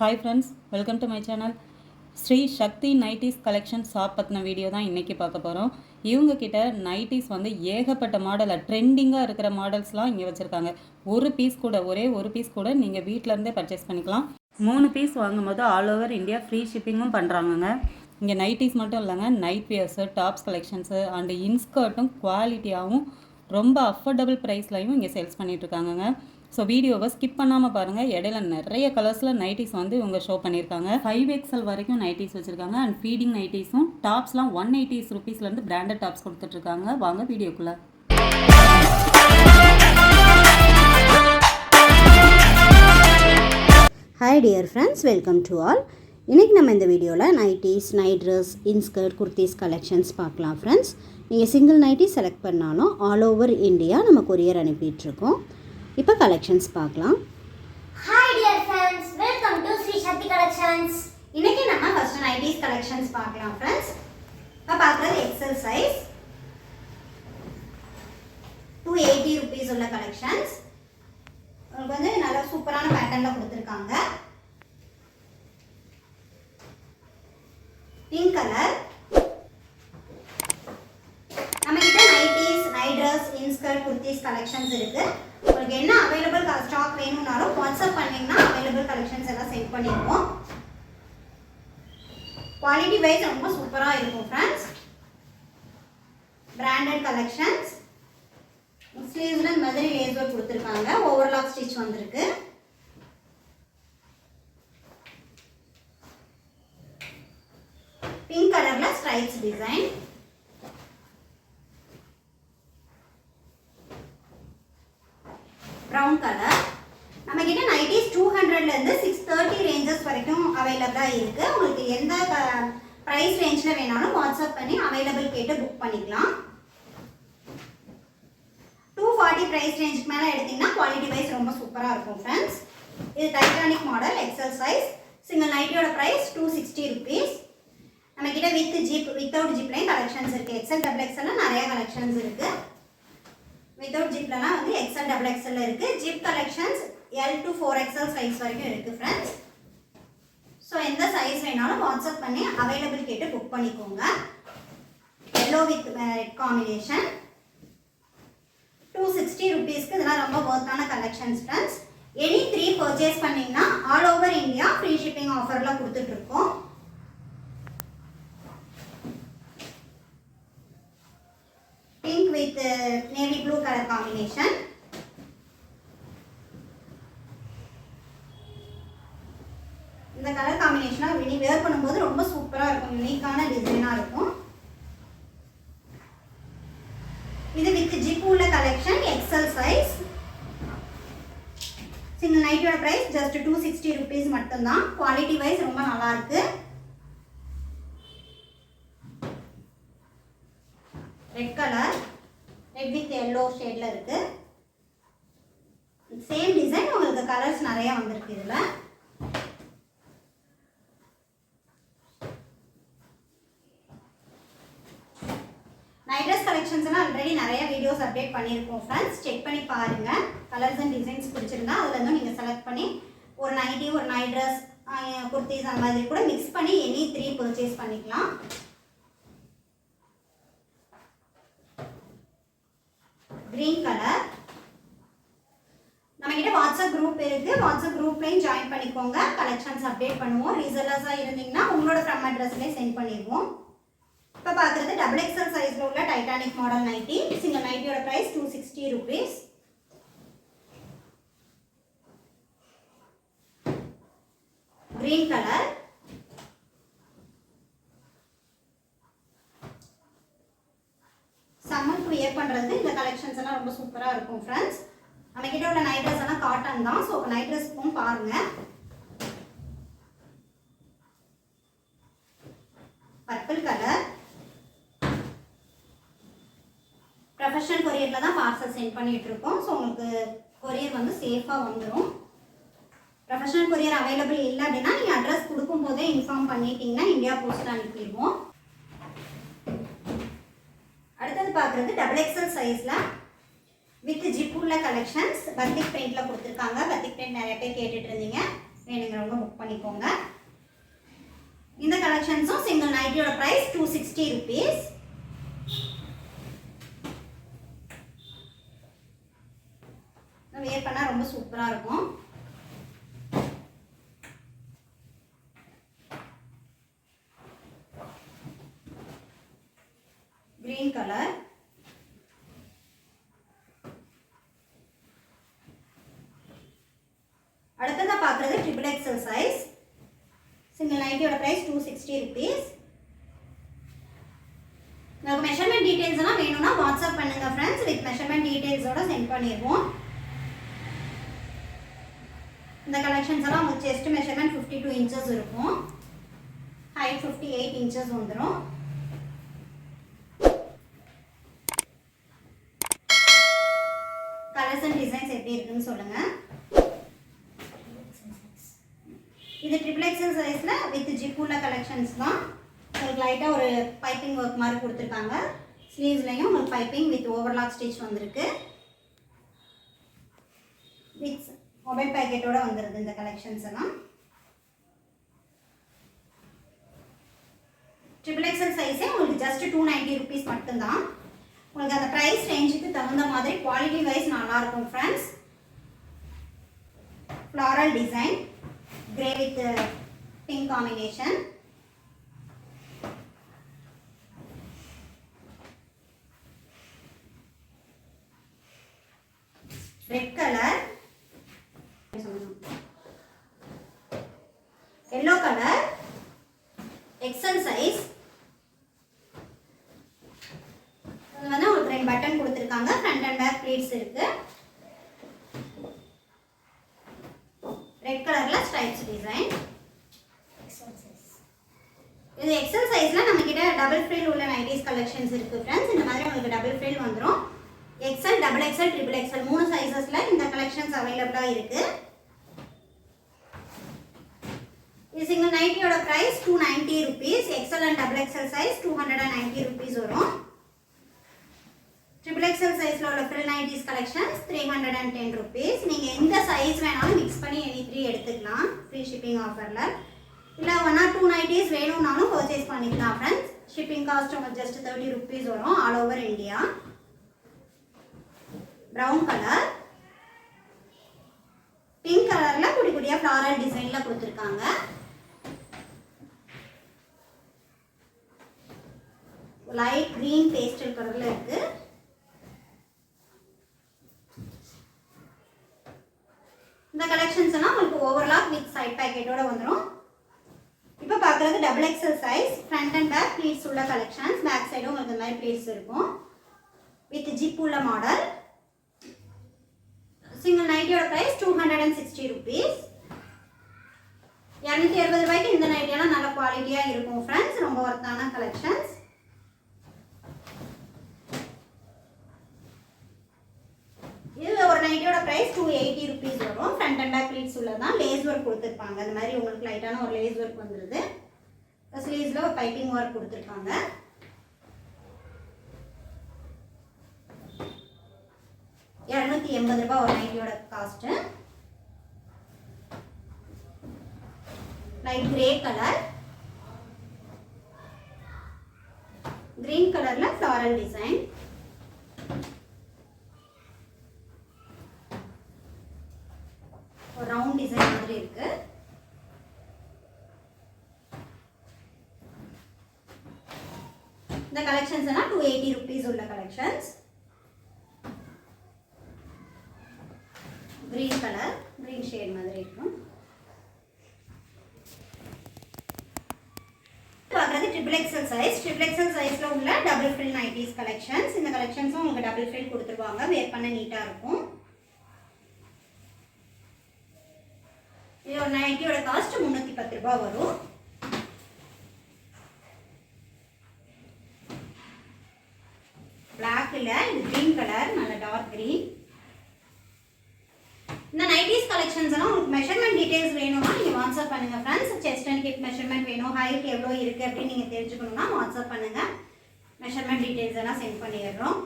Hi friends welcome to my channel Sri Sakthi nighties collection shop பற்றின video தான் இன்றைக்கி பார்க்க போகிறோம் இவங்க கிட்ட நைட்டிஸ் வந்து ஏகப்பட்ட மாடலில் ட்ரெண்டிங்காக இருக்கிற மாடல்ஸ்லாம் இங்கே வச்சுருக்காங்க. ஒரு பீஸ் கூட ஒரே ஒரு பீஸ் கூட நீங்கள் வீட்டிலேருந்தே பர்ச்சேஸ் பண்ணிக்கலாம். மூணு பீஸ் வாங்கும்போது ஆல் ஓவர் இந்தியா ஃப்ரீ ஷிப்பிங்கும் பண்ணுறாங்கங்க இங்கே நைட்டிஸ் மட்டும் இல்லைங்க night wears tops collections and இன்ஸ்கர்ட்டும் குவாலிட்டியாகவும் ரொம்ப அஃபோர்டபுள் ப்ரைஸ்லையும் இங்கே சேல்ஸ் பண்ணிகிட்ருக்காங்கங்க ஸோ வீடியோவை ஸ்கிப் பண்ணாமல் பாருங்கள் இடையில நிறைய கலர்ஸில் நைட்டிஸ் வந்து இவங்க ஷோ பண்ணியிருக்காங்க. ஃபைவ் எக்ஸல் வரைக்கும் நைட்டிஸ் வச்சுருக்காங்க. அண்ட் ஃபீடிங் நைட்டிஸும் டாப்ஸ்லாம் ஒன் எயிட்டிஸ் ருபீஸ்லேருந்து பிராண்டட் டாப்ஸ் கொடுத்துட்ருக்காங்க. வாங்க வீடியோக்குள்ளே. Hi dear friends welcome to all இன்றைக்கி நம்ம இந்த வீடியோவில் nighties night dress inskirt kurtis collections பார்க்கலாம் ஃப்ரெண்ட்ஸ் நீங்கள் சிங்கிள் நைட்டி செலக்ட் பண்ணாலும் ஆல் ஓவர் இந்தியா நம்ம கொரியர் அனுப்பிட்டுருக்கோம். இப்போ கலெக்ஷன்ஸ் பார்க்கலாம். Hi dear friends welcome to Sri Sakthi collections இன்றைக்கி நம்ம ஃபர்ஸ்ட் நைட்டிஸ் கலெக்ஷன்ஸ் பார்க்கலாம் ஃப்ரெண்ட்ஸ் இப்போ பார்க்குறது XL size two eighty rupees உள்ள கலெக்ஷன்ஸ் உங்களுக்கு வந்து நல்ல சூப்பரான பேட்டர்னில் கொடுத்துருக்காங்க. பிங்க் கலர் நம்ம கிட்ட nighties night dress inskirt kurtis collections இருக்கு. உங்களுக்கு என்ன அவைலபிள் ஸ்டாக் வேணும்னாலும் வாட்ஸ்அப் பண்ணீங்கன்னா அவைலபிள் கலெக்ஷன்ஸ் எல்லாம் சென்ட் பண்ணிடுவோம். குவாலிட்டி வைஸ் ரொம்ப சூப்பராக இருக்கும் ஃப்ரெண்ட்ஸ் பிராண்டட் கலெக்ஷன்ஸ் ஸ்லீவ்ஸில் இந்த மாதிரி லேஸ் ஒர்க் கொடுத்துருக்காங்க. ஓவர்லாக் ஸ்டிச் வந்திருக்கு. பிங்க் கலரில் ஸ்ட்ரைப்ஸ் டிசைன் ப்ரௌன் கலர் நம்மக்கிட்ட நைட்டிஸ் டூ ஹண்ட்ரட்லேருந்து சிக்ஸ் தேர்ட்டி ரேஞ்சஸ் வரைக்கும் அவைலபிளாக இருக்குது உங்களுக்கு எந்த ப்ரைஸ் ரேஞ்சில் வேணாலும் வாட்ஸ்அப் பண்ணி அவைலபிள் கேட்டு புக் பண்ணிக்கலாம். டூ ஃபார்ட்டி ப்ரைஸ் ரேஞ்சுக்கு மேலே எடுத்திங்கன்னா குவாலிட்டி வைஸ் ரொம்ப சூப்பராக இருக்கும் ஃப்ரெண்ட்ஸ் இது Titanic model XL size single நைட்டியோட price two sixty rupees நம்மக்கிட்ட வித் ஜிப் வித்தவுட் ஜிப்லேயும் கலெக்ஷன்ஸ் இருக்குது எக்ஸல் டபுள் எக்ஸ்எல்லாம் நிறையா கலெக்ஷன்ஸ் இருக்குது வித்தவுட் ஜிப்லலாம் வந்து எக்ஸல் டபுள் எக்ஸல் இருக்குது zip collections L to four XL size வரைக்கும் இருக்குது ஃப்ரெண்ட்ஸ் ஸோ எந்த சைஸ் வேணாலும் வாட்ஸ்அப் பண்ணி அவைலபிள் கேட்டு புக் பண்ணிக்கோங்க. Yellow with red combination two sixty ருபீஸ்க்கு இதெல்லாம் ரொம்ப ஒர்த்தான collections friends any three purchase பண்ணிங்கன்னா all over India free shipping ஆஃபரில் கொடுத்துட்ருக்கோம் pink with navy blue colour combination இந்த கலர் காம்பினேஷனாக வெளி வேர் பண்ணும்போது ரொம்ப சூப்பராக இருக்கும் யூனிக்கான டிசைனாக இருக்கும் இது வித் ஜிப் உள்ள கலெக்ஷன் எக்ஸல் சைஸ் சிங்கிள் நைட்டோட price just two sixty rupees மட்டும்தான். குவாலிட்டி வைஸ் ரொம்ப நல்லா இருக்கு red colour red with yellow ஷேடில் இருக்கு. சேம் டிசைன் உங்களுக்கு கலர்ஸ் நிறைய வந்திருக்கு இதில் நைட் ட்ரெஸ் கலெக்ஷன்ஸ் எல்லாம் ஆல்ரெடி நிறைய வீடியோஸ் பண்ணியிருக்கோம் ஃப்ரெண்ட்ஸ் செக் பண்ணி பாருங்க. கலர்ஸ் அண்ட் டிசைன்ஸ் பிடிச்சிருந்தா அதுலருந்து நீங்கள் செலக்ட் பண்ணி ஒரு நைட்டி ஒரு நைட் ட்ரெஸ் குர்த்திஸ் அந்த மாதிரி கூட மிக்ஸ் பண்ணி எனி த்ரீ பர்ச்சேஸ் பண்ணிக்கலாம். க்ரீன் கலர் நம்மகிட்ட வாட்ஸ்அப் குரூப் இருக்குது வாட்ஸ்அப் குரூப்லையும் ஜாயின் பண்ணிக்கோங்க. கலெக்ஷன்ஸ் அப்டேட் பண்ணுவோம். ரீசெல்லர்ஸாக இருந்தீங்கன்னா உங்களோட ஃப்ரம் அட்ரஸ்லேயே சென்ட் பண்ணிடுவோம். இப்போ பார்க்குறது டபுள் எக்ஸல் சைஸில் உள்ள Titanic model nighty single நைட்டியோட price two sixty rupees green colour சம்மருக்கு வியர் பண்ணுறது இந்த கலெக்ஷன்ஸ் எல்லாம் ரொம்ப சூப்பராக இருக்கும் ஃப்ரெண்ட்ஸ் நம்ம கிட்ட உள்ள நைட் ட்ரெஸ் எல்லாம் காட்டன் தான். ஸோ நைட் ட்ரெஸ்க்கும் பாருங்கள் பர்பிள் கலர் ப்ரொஃபஷனல் கொரியரில் தான் பார்சல் சென்ட் பண்ணிகிட்ருக்கோம் இருக்கோம். ஸோ உங்களுக்கு கொரியர் வந்து சேஃபாக வந்துடும் ப்ரொஃபஷனல் கொரியர் அவைலபிள் இல்லை அப்படின்னா நீங்கள் அட்ரஸ் கொடுக்கும்போதே இன்ஃபார்ம் பண்ணிட்டீங்கன்னா இந்தியா போஸ்ட் அனுப்பிடுவோம். அடுத்தது பார்க்குறது டபுள் எக்ஸல் சைஸில் வித் ஜிப் உள்ள கலெக்ஷன்ஸ் பத்திக் பெயிண்டில் கொடுத்துருக்காங்க. பத்திக் பெயிண்ட் நிறைய பேர் கேட்டுட்டு இருந்தீங்க. வேணுங்கிறவங்க புக் பண்ணிக்கோங்க. இந்த கலெக்ஷன்ஸும் single நைட்டியோட price two sixty rupees wear பண்ணால் ரொம்ப சூப்பராக இருக்கும். கிரீன் கலர் அடுத்ததா பார்க்குறது ட்ரிபிள் எக்ஸல் சைஸ் சிங்கிள் நைட்டியோட ப்ரைஸ் டூ சிக்ஸ்டி ருபீஸ் உங்களுக்கு மெஷர்மெண்ட் டீட்டெயில்ஸ் எல்லாம் வேணும்னா வாட்ஸ்அப் பண்ணுங்க ஃப்ரெண்ட்ஸ் வித் மெஷர்மெண்ட் டீடைல்ஸோட சென்ட் பண்ணிடுவோம் இந்த கலெக்ஷன்ஸ் எல்லாம் உங்களுக்கு chest measurement fifty two inches இருக்கும். ஹைட் ஃபிஃப்டி எயிட் இன்ச்சஸ் வந்துடும் கலர்ஸ் அண்ட் டிசைன்ஸ் எப்படி இருக்குன்னு சொல்லுங்க. இது ட்ரிபிள் எக்ஸல் சைஸில் வித் ஜிப்புள்ள கலெக்ஷன்ஸ் தான். உங்களுக்கு லைட்டாக ஒரு பைப்பிங் ஒர்க் மாதிரி கொடுத்துருக்காங்க. ஸ்லீவ்ஸ்லையும் உங்களுக்கு பைப்பிங் வித் ஓவர்லாக் ஸ்டிச் வந்திருக்கு வித் மொபைல் பேக்கெட்டோட வந்துடுது இந்த கலெக்ஷன்ஸ் எல்லாம். ட்ரிபிள் எக்ஸல் சைஸே உங்களுக்கு ஜஸ்ட் டூ நைன்ட்டி ருபீஸ் மட்டும்தான். உங்களுக்கு அந்த ப்ரைஸ் ரேஞ்சுக்கு தகுந்த மாதிரி குவாலிட்டி வைஸ் நல்லாயிருக்கும் friends floral design grey with pink combination red colour yellow colour XL size இது வந்து உங்களுக்கு ரெண்டு பட்டன் கொடுத்துருக்காங்க ஃப்ரண்ட் அண்ட் பேக் ப்ளீட்ஸ் இருக்கு ரெட் கலர்ல ஸ்ட்ரைப்ஸ் டிசைன் இது எக்ஸல் சைஸ்ல நம்ம கிட்ட டபுள் ஃப்ரில் உள்ள நைட்டிஸ் இருக்குது ஃப்ரெண்ட்ஸ் இந்த மாதிரி உங்களுக்கு டபுள் ஃபில் வந்துடும் XL double XL triple XL மூணு சைஸஸில் இந்த கலெக்ஷன்ஸ் அவைலபிளாக இருக்குது இது single நைட்டியோட price two ninety rupees XL and double XL size two hundred and ninety rupees வரும். ட்ரிபிள் எக்ஸல் சைஸில் உள்ள frill nighties collections three hundred and ten rupees நீங்கள் எந்த சைஸ் வேணாலும் மிக்ஸ் பண்ணி எனி த்ரீ எடுத்துக்கலாம். ஃப்ரீ ஷிப்பிங் ஆஃபரில் இல்லை ஒன் ஆர் டூ நைட்டிஸ் வேணும்னாலும் பர்ச்சேஸ் பண்ணிக்கலாம் ஃப்ரெண்ட்ஸ் ஷிப்பிங் காஸ்ட் உங்களுக்கு ஜஸ்ட் தேர்ட்டி ருபீஸ் வரும் all over India brown colour pink கலரில் குடி குடியாக ஃப்ளாரல் டிசைனில் கொடுத்துருக்காங்க. லைட் க்ரீன் பேஸ்டல் கலரில் இருக்குது இந்த கலெக்ஷன்ஸ் எல்லாம் உங்களுக்கு ஓவர்லாக் வித் சைட் பேக்கெட்டோட வந்துடும் பார்க்குறது double XL size front and back pleats உள்ள கலெக்ஷன்ஸ் பேக் சைடும் உங்களுக்கு இந்த மாதிரி ப்ளீட்ஸ் இருக்கும். வித் ஜிப் உள்ள model single நைட்டியோட price two hundred and sixty rupees இரநூத்தி அறுபது ரூபாய்க்கு இந்த நைட்டியெல்லாம் நல்ல குவாலிட்டியாக இருக்கும் ஃப்ரெண்ட்ஸ் ரொம்ப ஒர்த்தான கலெக்ஷன்ஸ் இது ஒரு நைட்டியோட ப்ரைஸ் டூ எயிட்டி ருபீஸ் வரும். ஃப்ரண்ட் அண்ட் பேக் ப்ளீட்ஸ் உள்ளதான். லேஸ் ஒர்க் கொடுத்துருப்பாங்க. அந்த மாதிரி உங்களுக்கு லைட்டான ஒரு லேஸ் ஒர்க் வந்துடுது ஸ்லீவ்ஸில் ஒரு பைப்பிங் ஒர்க் கொடுத்துருக்காங்க. இரநூத்தி எண்பது ரூபாய் ஒரு நைட்டியோட cost light grey colour green கலரில் ஃப்ளாரல் டிசைன் ஒரு ரவுண்ட் டிசைன் மாதிரி இருக்கு இந்த கலெக்ஷன்ஸ் எல்லாம் டூ எயிட்டி ருபீஸ் உள்ள collections green colour green shade மாதிரி இருக்கும் பார்க்குறது triple XL size triple XL சைஸில் உள்ள டபுள் ஃபில் நைட்டிஸ் கலெக்ஷன்ஸ் இந்த கலெக்ஷன்ஸும் உங்களுக்கு டபுள் ஃபில் கொடுத்துருவாங்க. வேர் பண்ண நீட்டாக இருக்கும். இது ஒரு நைட்டியோட காஸ்ட் முந்நூற்றி பத்து ரூபாய் வரும். பிளாக் இது க்ரீன் கலர் நல்ல டார்க் க்ரீன் இந்த நைட்டிஸ் கலெக்ஷன்ஸ் எல்லாம் உங்களுக்கு மெஷர்மெண்ட் டீட்டெயில்ஸ் வேணும்னா நீங்கள் வாட்ஸ்அப் பண்ணுங்க ஃப்ரெண்ட்ஸ் செஸ்ட் அண்ட் கிட் மெஷர்மெண்ட் உங்கள் ஹைட் எவ்வளோ இருக்குது அப்படின்னு நீங்கள் தெரிஞ்சுக்கணுன்னா வாட்ஸ்அப் பண்ணுங்கள் மெஷர்மெண்ட் டீட்டெயில்ஸ் எல்லாம் சென்ட் பண்ணிடுறோம்.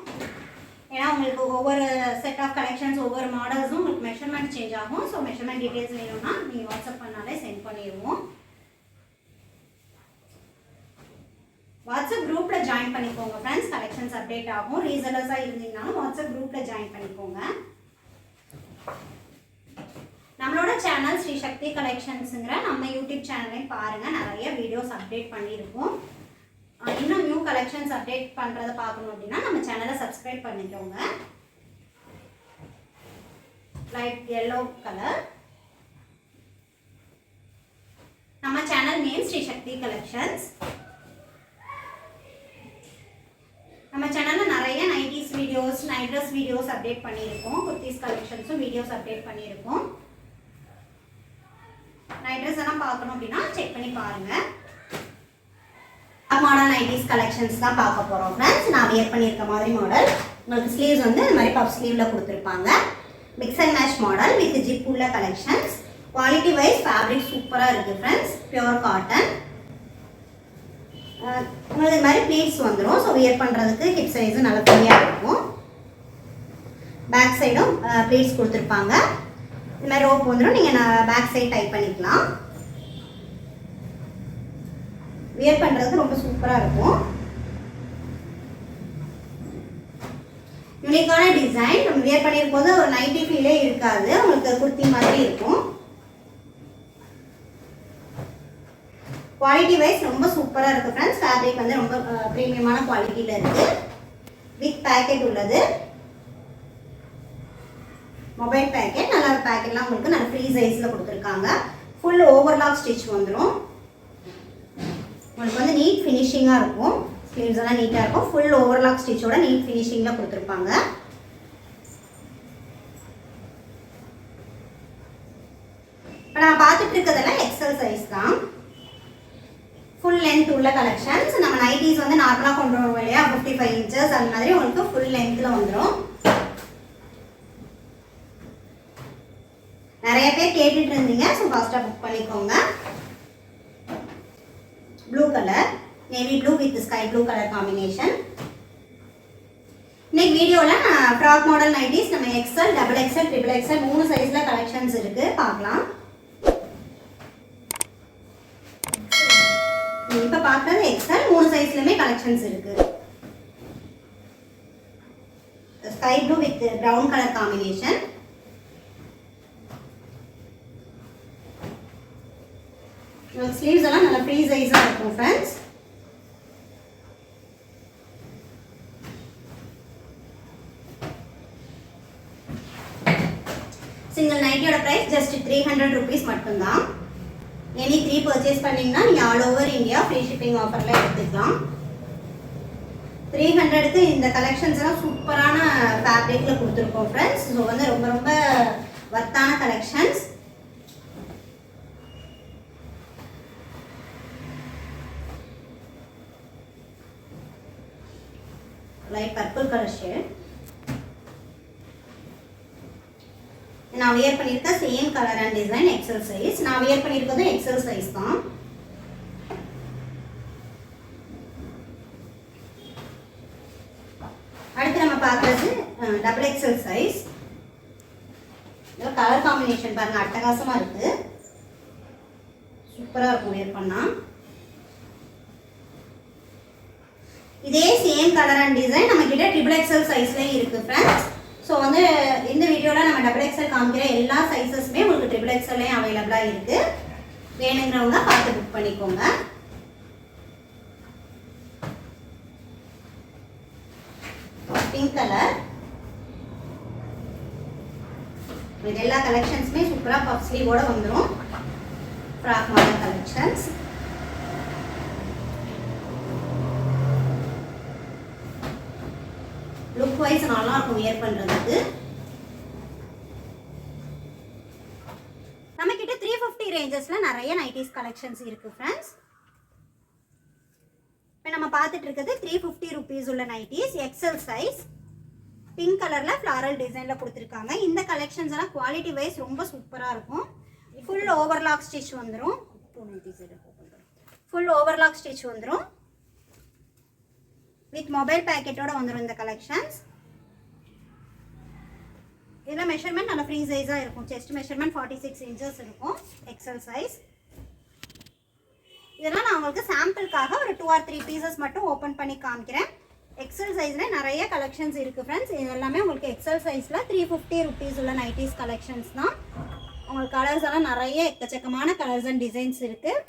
ஏன்னா உங்களுக்கு ஒவ்வொரு செட் ஆஃப் கலெக்ஷன்ஸ் ஒவ்வொரு மாடல்ஸும் உங்களுக்கு மெஷர்மெண்ட் சேஞ்ச் ஆகும். ஸோ மெஷர்மெண்ட் டீட்டெயில்ஸ் வேணும்னா நீங்கள் வாட்ஸ்அப் பண்ணாலே சென்ட் பண்ணிடுவோம். வாட்ஸ்அப் குரூப்பில் ஜாயின் பண்ணிக்கோங்க ஃப்ரெண்ட்ஸ் கலெக்ஷன்ஸ் அப்டேட் ஆகும். ரீசலர்ஸாக இருந்தீங்கனாலும் வாட்ஸ்அப் குரூப்பில் ஜாயின் பண்ணிக்கோங்க. நம்மளோட சேனல் ஸ்ரீ சக்தி கலெக்ஷன்ஸுங்கிற நம்ம யூடியூப் சேனலையும் பாருங்கள் நிறைய வீடியோஸ் அப்டேட் பண்ணியிருக்கோம். இன்னும் நியூ கலெக்ஷன்ஸ் அப்டேட் பண்ணுறதை பார்க்கணும் அப்படின்னா நம்ம சேனலை சப்ஸ்கிரைப் பண்ணிக்கோங்க. லைட் எல்லோ கலர் நம்ம channel name Sri Sakthi collections நம்ம சேனலில் நிறைய nighties videos night dress videos update பண்ணியிருக்கோம். குர்த்திஸ் கலெக்ஷன்ஸும் வீடியோஸ் அப்டேட் பண்ணியிருக்கோம். பார்க்கணும் அப்படின்னா செக் பண்ணி பாருங்க. மாடல் நைட்டிஸ் கலெக்ஷன்ஸ் தான் பார்க்க போகிறோம் ஃப்ரெண்ட்ஸ் நான் வியர் பண்ணியிருக்க மாதிரி மாடல் உங்களுக்கு ஸ்லீவ்ஸ் வந்து இந்த மாதிரி பப் ஸ்லீவில் கொடுத்துருப்பாங்க. Mix and match model with zip உள்ள கலெக்ஷன்ஸ் குவாலிட்டி வைஸ் ஃபேப்ரிக் சூப்பராக இருக்குது ஃப்ரெண்ட்ஸ் பியூர் காட்டன் உங்களுக்கு இது மாதிரி ப்ளீட்ஸ் வந்துடும் ஸோ வியர் பண்ணுறதுக்கு ஹிப் சைஸும் நல்லா ஃப்ரீயாக இருக்கும். பேக் சைடும் ப்ளீட்ஸ் கொடுத்துருப்பாங்க. இந்த மாதிரி ரோப் வந்துடும் நீங்கள் நான் பேக் சைடு டைப் பண்ணிக்கலாம். வியர் பண்ணுறதுக்கு ரொம்ப சூப்பராக இருக்கும். யூனிக்கான டிசைன் நம்ம வியர் பண்ணியிருக்கும் போது ஒரு நைட்டி ஃபீலே இருக்காது. உங்களுக்கு குர்த்தி மாதிரி இருக்கும். குவாலிட்டி வைஸ் ரொம்ப சூப்பராக இருக்குது ஃப்ரெண்ட்ஸ் ஃபேப்ரிக் வந்து ரொம்ப ப்ரீமியமான குவாலிட்டியில் இருக்குது வித் பேக்கெட் உள்ளது. மொபைல் பேக்கெட் நல்லா பேக்கெட்லாம் உங்களுக்கு நல்ல ஃப்ரீ சைஸில் கொடுத்துருக்காங்க. ஃபுல் ஓவர்லாக் ஸ்டிச் வந்துடும் உங்களுக்கு வந்து நீட் ஃபினிஷிங்காக இருக்கும். ஸ்லீவ்ஸ் எல்லாம் நீட்டாக இருக்கும். ஃபுல் ஓவர்லாக் ஸ்டிச்சோட நீட் ஃபினிஷிங்கில் கொடுத்துருப்பாங்க. இப்போ நான் பார்த்துட்டு இருக்கிறதெல்லாம் எக்ஸல் சைஸ் தான். ஃபுல் லென்த் உள்ள கலெக்ஷன்ஸ் நம்ம நைட்டிஸ் வந்து நார்மலாக கொண்டு வருவோம் இல்லையா? ஃபிஃப்டி ஃபைவ் இன்ச்சஸ் அந்த மாதிரி உங்களுக்கு ஃபுல் லென்த்தில் வந்துடும் நிறைய பேர் கேட்டுட்டு இருந்தீங்க. ஸோ ஃபாஸ்ட்டாக புக் பண்ணிக்கோங்க blue colour navy blue with sky blue colour combination இன்னைக்கு வீடியோவில் நான் ஃப்ராக் மாடல் நைட்டிஸ் நம்ம XL double XL triple XL மூணு சைஸில் கலெக்ஷன்ஸ் இருக்குது பார்க்கலாம். இப்போ பார்க்குறது எக்ஸல் மூணு சைஸ்லையுமே கலெக்ஷன்ஸ் இருக்குது sky blue with brown colour combination sleeves எல்லாம் நல்லா ஃப்ரீ சைஸாக இருக்கும் friends single நைட்டியோட price just three hundred rupees மட்டும்தான். எனி த்ரீ பர்ச்சேஸ் பண்ணீங்கன்னா நீங்கள் all over India free shipping ஆஃபரில் எடுத்துக்கலாம். த்ரீ ஹண்ட்ரடுக்கு இந்த கலெக்ஷன்ஸ் எல்லாம் சூப்பரான ஃபேப்ரிக்கில் கொடுத்துருக்கோம் ஃப்ரெண்ட்ஸ் ஸோ வந்து ரொம்ப ரொம்ப வர்த்தான collections light purple colour shade நான் வியர் பண்ணியிருக்க same colour and design XL size நான் வியர் பண்ணியிருக்கதும் எக்ஸல் சைஸ் தான். அடுத்து நம்ம பார்க்குறது double XL size colour combination பாருங்க அட்டகாசமாக இருக்குது சூப்பராக இருக்கும் வியர் பண்ணால் இதே சேம் கலர் அண்ட் டிசைன் நம்ம கிட்ட ட்ரிபிள் எக்ஸல் சைஸ்லேயும் இருக்குது ஃப்ரெண்ட்ஸ் ஸோ வந்து இந்த வீடியோவில் நம்ம டபுள் எக்ஸல் காமிக்கிற எல்லா சைஸஸுமே உங்களுக்கு ட்ரிபிள் எக்ஸல்லையும் அவைலபிளாக இருக்குது வேணுங்கிறவங்க பார்த்து புக் பண்ணிக்கோங்க. பிங்க் கலர் இது எல்லா கலெக்ஷன்ஸுமே சூப்பராக பஃப் ஸ்லீவோடு வந்துடும் ஃப்ராக் மாடல் கலெக்ஷன்ஸ் வைஸ் நல்லா இருக்கும் வியர் பண்ணுறதுக்கு நம்ம கிட்ட த்ரீ ஃபிஃப்டி ரேஞ்சஸில் நிறைய நைட்டிஸ் கலெக்ஷன்ஸ் இருக்குது ஃப்ரெண்ட்ஸ் இப்போ நம்ம பார்த்துட்டு இருக்கிறது த்ரீ ஃபிஃப்டி ருபீஸ் உள்ள நைட்டிஸ் எக்ஸல் சைஸ் பிங்க் கலரில் ஃப்ளாரல் டிசைனில் கொடுத்துருக்காங்க. இந்த கலெக்ஷன்ஸ் எல்லாம் குவாலிட்டி வைஸ் ரொம்ப சூப்பராக இருக்கும். ஃபுல் ஓவர்லாக் ஸ்டிச் வந்துடும் ஃபுல் ஓவர்லாக் ஸ்டிச் வந்துடும் வித் மொபைல் பேக்கெட்டோட வந்துடும் இந்த கலெக்ஷன்ஸ் இதில் மெஷர்மெண்ட் நல்ல ஃப்ரீ சைஸாக இருக்கும். Chest measurement forty six inches இருக்கும். எக்ஸல் சைஸ் இதெல்லாம் நான் உங்களுக்கு சாம்பிளுக்காக ஒரு டூ ஆர் த்ரீ பீசஸ் மட்டும் ஓப்பன் பண்ணி காமிக்கிறேன். எக்ஸல் சைஸில் நிறைய கலெக்ஷன்ஸ் இருக்குது ஃப்ரெண்ட்ஸ் இது எல்லாமே உங்களுக்கு எக்ஸல் சைஸில் த்ரீ ஃபிஃப்டி ருபீஸ் உள்ள நைட்டிஸ் கலெக்ஷன்ஸ் தான். உங்களுக்கு கலர்ஸ் எல்லாம் நிறைய எக்கச்சக்கமான கலர்ஸ் அண்ட் டிசைன்ஸ் இருக்குது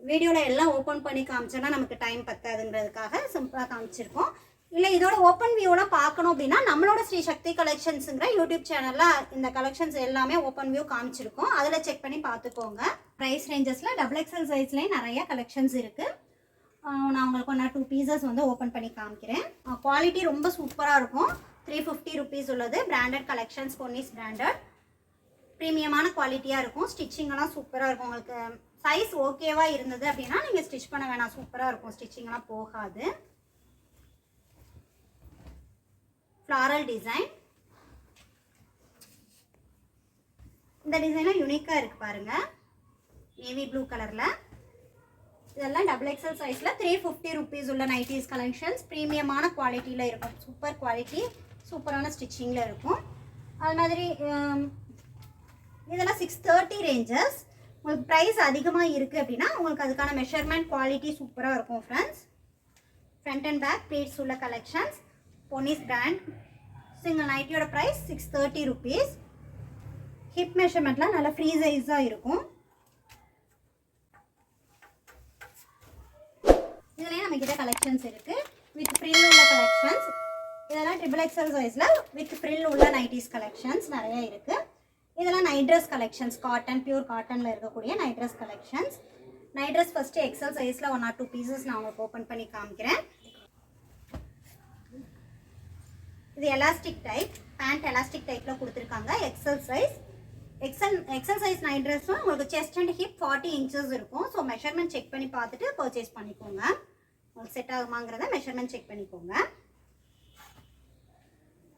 வீடியோவில் எல்லாம் ஓப்பன் பண்ணி காமிச்சோன்னா நமக்கு டைம் பத்தாதுங்கிறதுக்காக சிம்பிளாக காமிச்சிருக்கோம். இல்லை இதோட ஓப்பன் வியூவில் பார்க்கணும் அப்படின்னா நம்மளோட ஸ்ரீ சக்தி கலெக்ஷன்ஸுங்கிற யூடியூப் சேனலில் இந்த கலெக்ஷன்ஸ் எல்லாமே ஓப்பன் வியூ காமிச்சிருக்கோம். அதில் செக் பண்ணி பார்த்துக்கோங்க. ப்ரைஸ் ரேஞ்சஸில் டபுள் எக்ஸல் சைஸ்லேயும் நிறைய கலெக்ஷன்ஸ் இருக்குது நான் உங்களுக்கு ஒன்றா டூ பீசஸ் வந்து ஓப்பன் பண்ணி காமிக்கிறேன். குவாலிட்டி ரொம்ப சூப்பராக இருக்கும். த்ரீ ஃபிஃப்டி ருபீஸ் உள்ளது. பிராண்டட் கலெக்ஷன்ஸ் பொன்னிஸ் பிராண்டட் ப்ரீமியமான குவாலிட்டியாக இருக்கும். ஸ்டிச்சிங்கெல்லாம் சூப்பராக இருக்கும். உங்களுக்கு சைஸ் ஓகேவாக இருந்தது அப்படின்னா நீங்கள் ஸ்டிச் பண்ண வேணாம். சூப்பராக இருக்கும். ஸ்டிச்சிங்லாம் போகாது. ஃப்ளாரல் டிசைன் இந்த டிசைனும் யூனிக்காக இருக்குது பாருங்கள் நேவி ப்ளூ கலரில் இதெல்லாம் டபுள் எக்ஸல் சைஸில் த்ரீ ஃபிஃப்டி ருபீஸ் உள்ள நைட்டிஸ் கலெக்ஷன்ஸ் ப்ரீமியமான குவாலிட்டியில் இருக்கும். சூப்பர் குவாலிட்டி சூப்பரான ஸ்டிச்சிங்கில் இருக்கும். அது மாதிரி um, இதெல்லாம் சிக்ஸ் தேர்ட்டி ரேஞ்சஸ் உங்களுக்கு ப்ரைஸ் அதிகமாக இருக்குது அப்படின்னா உங்களுக்கு அதுக்கான மெஷர்மெண்ட் குவாலிட்டி சூப்பராக இருக்கும் friends front and back pleats உள்ள collections Ponnis brand single நைட்டியோட price six thirty rupees hip மெஷர்மெண்ட்லாம் நல்லா ஃப்ரீ சைஸாக இருக்கும். இதுலேயே நம்ம கிட்ட கலெக்ஷன்ஸ் இருக்குது வித் ஃப்ரில் உள்ள கலெக்ஷன்ஸ் இதெல்லாம் ட்ரிபிள் எக்ஸல் சைஸில் வித் ஃப்ரில் உள்ள நைட்டிஸ் கலெக்ஷன்ஸ் நிறைய இருக்குது இதெல்லாம் night dress collections cotton pure காட்டனில் இருக்கக்கூடிய night dress collections night dress first XL சைஸில் ஒன் ஆர் டூ பீசஸ் நான் உங்களுக்கு ஓப்பன் பண்ணி காமிக்கிறேன். இது எலாஸ்டிக் டைப் பேண்ட் எலாஸ்டிக் டைப்பில் கொடுத்துருக்காங்க. XL size XL XL size night ட்ரெஸ்ஸும் உங்களுக்கு chest and hip forty inches இருக்கும். ஸோ மெஷர்மெண்ட் செக் பண்ணி பார்த்துட்டு பர்ச்சேஸ் பண்ணிக்கோங்க. உங்களுக்கு செட் ஆகுமாங்கிறத மெஷர்மெண்ட் செக் பண்ணிக்கோங்க.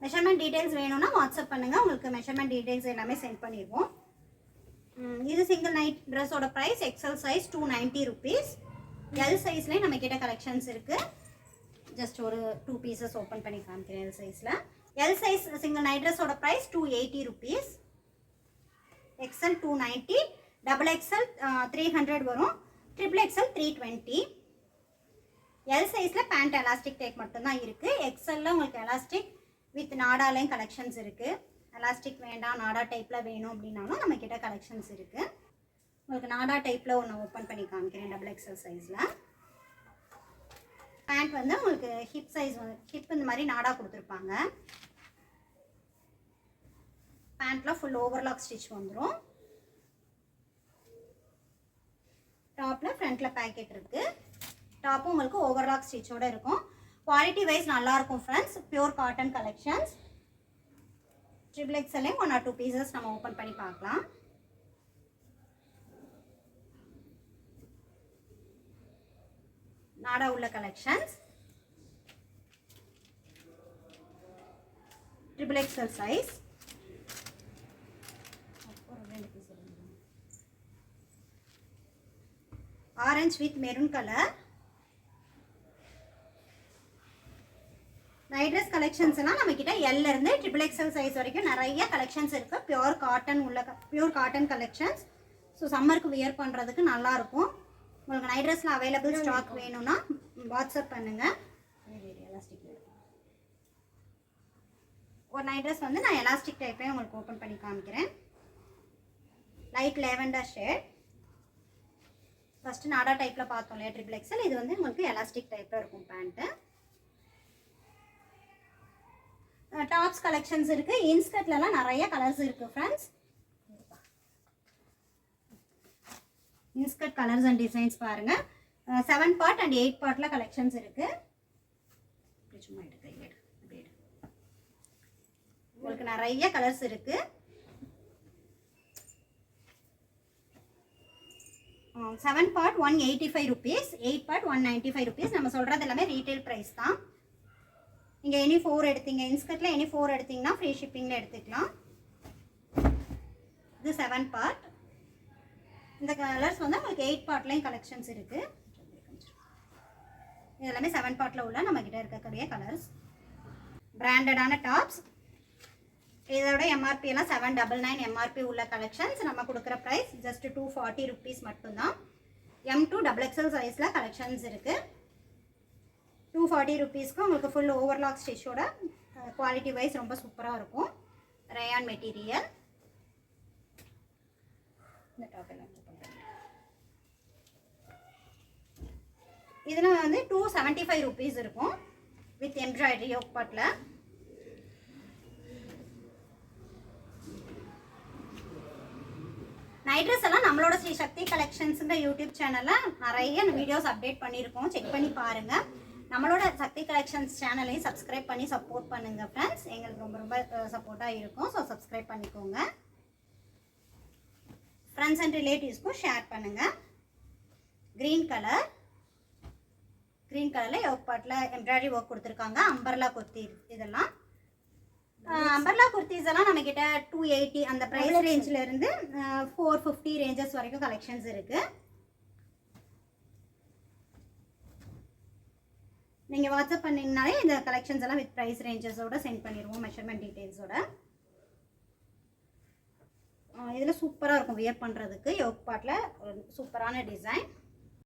மெஷர்மெண்ட் டீட்டெயில்ஸ் வேணும்னா வாட்ஸ்அப் பண்ணுங்கள் உங்களுக்கு மெஷர்மெண்ட் டீட்டெயில்ஸ் எல்லாமே சென்ட் பண்ணிடுவோம். இது சிங்கிள் நைட் ட்ரெஸ்ஸோட price XL size two ninety rupees L சைஸ்லேயே நம்ம கிட்ட கலெக்ஷன்ஸ் இருக்குது ஜஸ்ட் ஒரு டூ பீசஸ் ஓப்பன் பண்ணி காமிக்கிறேன் எல் சைஸில் எல் சைஸ் சிங்கிள் நைட் ட்ரெஸ்ஸோட price two eighty rupees XL two ninety double XL three hundred வரும். Triple XL three twenty L சைஸில் பேண்ட் எலாஸ்டிக் டேக் மட்டும்தான் இருக்குது எக்ஸ்எல்ல உங்களுக்கு எலாஸ்டிக் வித் நாடாலையும் கலெக்ஷன்ஸ் இருக்குது எலாஸ்டிக் வேண்டாம் நாடா டைப்பில் வேணும் அப்படின்னாலும் நம்மக்கிட்ட கலெக்ஷன்ஸ் இருக்குது உங்களுக்கு நாடா டைப்பில் ஒன்று ஓப்பன் பண்ணி காமிக்கிறேன் டபுள் எக்ஸ்எல் சைஸில் பேண்ட் வந்து உங்களுக்கு ஹிப் சைஸ் ஹிப் இந்த மாதிரி நாடாக கொடுத்துருப்பாங்க. பேண்ட்டில் ஃபுல் ஓவர்லாக் ஸ்டிச் வந்துடும் டாப்பில் ஃப்ரண்ட்டில் பேக்கெட் இருக்குது டாப்பும் உங்களுக்கு ஓவர்லாக் ஸ்டிச்சோட இருக்கும். குவாலிட்டி வைஸ் நல்லாயிருக்கும் friends pure cotton collections triple எக்ஸ்எல்லையும் one or two pieces நம்ம ஓப்பன் பண்ணி பார்க்கலாம். நாடா உள்ள collections triple XL size orange with maroon colour night dress collections எல்லாம் நம்ம கிட்ட எல்ல இருந்து ட்ரிபிள் எக்ஸ்எல் சைஸ் வரைக்கும் நிறைய கலெக்ஷன்ஸ் இருக்கு. பியூர் காட்டன் உள்ள பியூர் காட்டன் கலெக்ஷன்ஸ் ஸோ சம்மருக்கு வியர் பண்ணுறதுக்கு நல்லா இருக்கும். உங்களுக்கு நைட் ட்ரெஸ்ல அவைலபிள் ஸ்டாக் வேணும்னா வாட்ஸ்அப் பண்ணுங்க. ஒரு நைட் ட்ரெஸ் வந்து நான் எலாஸ்டிக் டைப்பே உங்களுக்கு ஓப்பன் பண்ணி காமிக்கிறேன். லைட் லேவண்டர் ஷேட் ஃபஸ்ட்டு நாடா டைப்பில் பார்த்தோம் இல்லையா ட்ரிபிள் எக்ஸல் இது வந்து உங்களுக்கு எலாஸ்டிக் டைப்பில் இருக்கும் பேண்ட்டு டாப்ஸ் கலெக்ஷன்ஸ் இருக்கு. இன்ஸ்கர்ட்லலாம் நிறைய கலர்ஸ் இருக்கு friends inskirt colours and designs பாருங்க. செவன் பார்ட் அண்ட் எயிட் பார்ட்ல கலெக்ஷன்ஸ் இருக்கு. சும்மா எடுக்க உங்களுக்கு நிறைய கலர்ஸ் இருக்கு. Seven part one eighty five rupees eight part one ninety five rupees நம்ம சொல்கிறது எல்லாமே ரீட்டைல் ப்ரைஸ் தான். நீங்கள் எனி ஃபோர் எடுத்தீங்க இன்ஸ்கர்ட்டில் எனி ஃபோர் எடுத்தீங்கன்னா ஃப்ரீ ஷிப்பிங்கில் எடுத்துக்கலாம். இது செவன் பார்ட் இந்த கலர்ஸ் வந்து உங்களுக்கு எயிட் பார்ட்லேயும் கலெக்ஷன்ஸ் இருக்குது இதெல்லாமே செவன் பார்ட்டில் உள்ள நம்மக்கிட்ட இருக்கக்கூடிய கலர்ஸ் பிராண்டடான டாப்ஸ் இதோட எம்ஆர்பி எல்லாம் செவன் டபுள் நைன் எம்ஆர்பி உள்ள கலெக்ஷன்ஸ் நம்ம கொடுக்குற price just two forty rupees மட்டும்தான். எம் டூ டபுள் எக்ஸல் சைஸில் கலெக்ஷன்ஸ் இருக்குது டூ ஃபார்ட்டி ருபீஸ்க்கு உங்களுக்கு ஃபுல் ஓவர்லாக் ஸ்டிச்சோட குவாலிட்டி வைஸ் ரொம்ப சூப்பராக இருக்கும். ரேயான் மெட்டீரியல் இந்த டாப் எல்லாம் இதில் வந்து டூ செவன்ட்டி ஃபைவ் ருபீஸ் இருக்கும் வித் எம்ப்ராய்டரி ஒர்க் பாட்டில் நைட் ட்ரெஸ் எல்லாம் நம்மளோட ஸ்ரீ சக்தி கலெக்ஷன்ஸுங்கிற யூடியூப் சேனலில் நிறைய வீடியோஸ் அப்டேட் பண்ணியிருக்கோம். செக் பண்ணி பாருங்கள் நம்மளோட சக்தி கலெக்ஷன்ஸ் சேனலையும் சப்ஸ்கிரைப் பண்ணி சப்போர்ட் பண்ணுங்கள் ஃப்ரெண்ட்ஸ் எங்களுக்கு ரொம்ப ரொம்ப சப்போர்ட்டாக இருக்கும். ஸோ சப்ஸ்கிரைப் பண்ணிக்கோங்க. ஃப்ரெண்ட்ஸ் அண்ட் ரிலேட்டிவ்ஸ்க்கும் ஷேர் பண்ணுங்கள் க்ரீன் கலர் க்ரீன் கலரில் யோக் பாட்டில் எம்ப்ராய்டரி ஒர்க் கொடுத்துருக்காங்க. அம்பர்லா குர்த்தி இதெல்லாம். அம்பர்லா குர்த்திஸ் எல்லாம் நம்ம கிட்ட டூ எயிட்டி அந்த ப்ரைஸ் ரேஞ்சில் இருந்து ஃபோர் ஃபிஃப்டி ரேஞ்சஸ் வரைக்கும் கலெக்ஷன்ஸ் இருக்கு. நீங்கள் வாட்ஸ்அப் பண்ணீங்கனாலே இந்த கலெக்ஷன்ஸ் எல்லாம் வித் ப்ரைஸ் ரேஞ்சஸோட சென்ட் பண்ணிடுவோம் மெஷர்மெண்ட் டீட்டெயில்ஸோட இதில் சூப்பராக இருக்கும் வியர் பண்ணுறதுக்கு யோக் பாட்டில் சூப்பரான டிசைன்